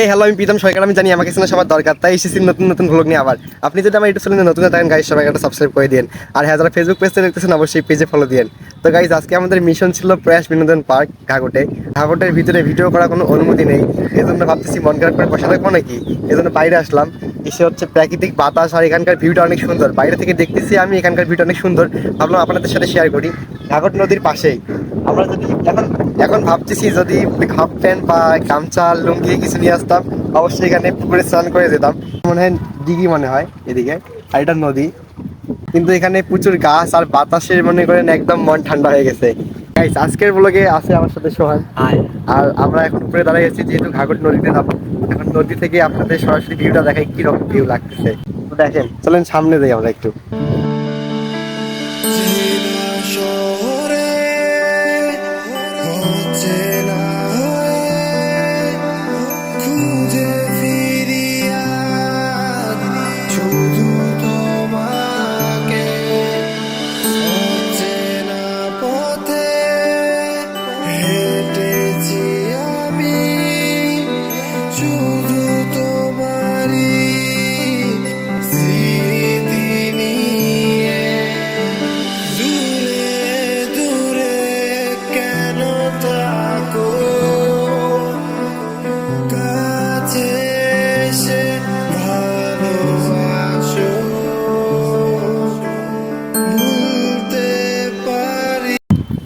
হে hello আমি প্রীতম সরকার, আমি জানি আমাকে শোনা সবার দরকার, তাই এসেছি নতুন নতুন ভ্লগ নিয়ে আবার। আপনি যদি আমার ইউটিউব চ্যানেলে নতুন থাকেন গাইজ সবাই একটা সাবস্ক্রাইব করে দিন আর হ্যাঁ যারা ফেসবুক পেজে দেখতেছেন, অবশ্যই পেজে ফলো দিন তো গাইজ আজকে আমাদের মিশন ছিল প্রয়াস বিনোদন পার্ক ঘাগটে ঘাগটের ভিতরে ভিডিও করার কোনো অনুমতি নেই। এই জন্য ভাবতেছি মন খারাপ করে বসে থাকব নাকি? এই জন্য বাইরে আসলাম। এসে হচ্ছে প্রাকৃতিক বাতাস আর এখানকার ভিউটা অনেক সুন্দর। বাইরে থেকে দেখতেছি আমি এখানকার ভিউটা অনেক সুন্দর। ভাবলাম আপনাদের সাথে শেয়ার করি। ঘাগট নদীর পাশেই। আমরা যদি এখন এখন ভাবতেছি যদি হাফ প্যান্ট বা গামছা লুঙ্গি কিছু নিয়ে আসতাম অবশ্যই এখানে পুকুরে স্নান করে যেতাম। মনে হয় দিঘি মনে হয় এদিকে আর এটা নদী। কিন্তু এখানে প্রচুর গাছ আর বাতাসের মনে করেন একদম মন ঠান্ডা হয়ে গেছে। গাইস আজকের ব্লগে আছে আমার সাথে সোহান। আর আমরা এখন উপরে দাঁড়িয়ে গেছি যেহেতু ঘাগট নদীতে যাব এখন নদী থেকে আপনাদের সরাসরি ভিউটা দেখাই কীরকম ভিউ লাগতেছে। তো দেখেন চলেন সামনে যাই আমরা একটু। অচেনা হয়ে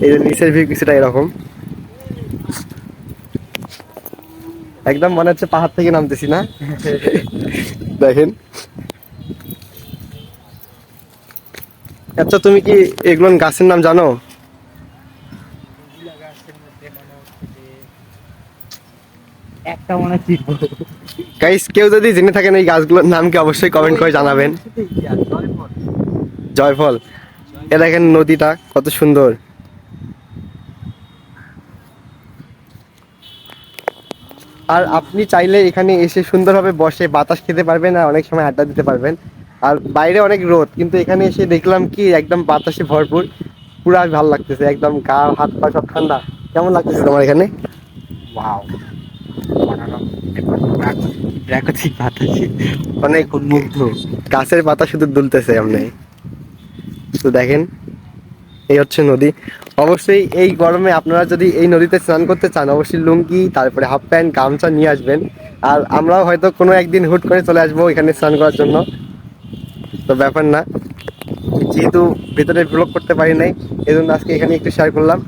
এই যে নিচের ভিউ কিছুটা এরকম। একদম মনে হচ্ছে পাহাড় থেকে নামতেছি না? দেখেন। আচ্ছা তুমি কি এগুলো গাছের নাম জানো? একটা মনে গাইস কেউ যদি জেনে থাকেন এই গাছগুলোর নাম কি অবশ্যই কমেন্ট করে জানাবেন। জয়ফল। এ দেখেন নদীটা কত সুন্দর। আর আপনি চাইলে এখানে এসে সুন্দরভাবে বসে বাতাস খেতে পারবেন আর অনেক সময় আড্ডা দিতে পারবেন। আর বাইরে অনেক রোদ কিন্তু এখানে এসে দেখলাম কি একদম বাতাসে ভরপুর। পুরো ভালো লাগতেছে একদম গা হাত পা সব ঠান্ডা। কেমন লাগতেছে তোমার এখানে? ওয়াও। প্রাকৃতিক বাতাসে। অনেক মুগ্ধ। গাছের পাতা শুধু দুলতেছে আপনি তো দেখেন এই হচ্ছে নদী। অবশ্যই এই গরমে আপনারা যদি এই নদীতে স্নান করতে চান, অবশ্যই লুঙ্গি, তারপরে হাফ প্যান্ট গামছা নিয়ে আসবেন। আর আমরাও হয়তো কোনো একদিন হুট করে চলে আসব এখানে স্নান করার জন্য। তো ব্যাপার না। যেহেতু ভেতরে ব্লগ করতে পারি নাই এই জন্য আজকে এখানে একটু শেয়ার করলাম।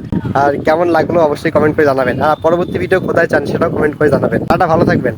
আর কেমন লাগল অবশ্যই কমেন্ট করে জানাবেন। আর পরবর্তী ভিডিও কোথায় চান সেটাও কমেন্ট করে জানাবেন। টাটা, ভালো থাকবেন।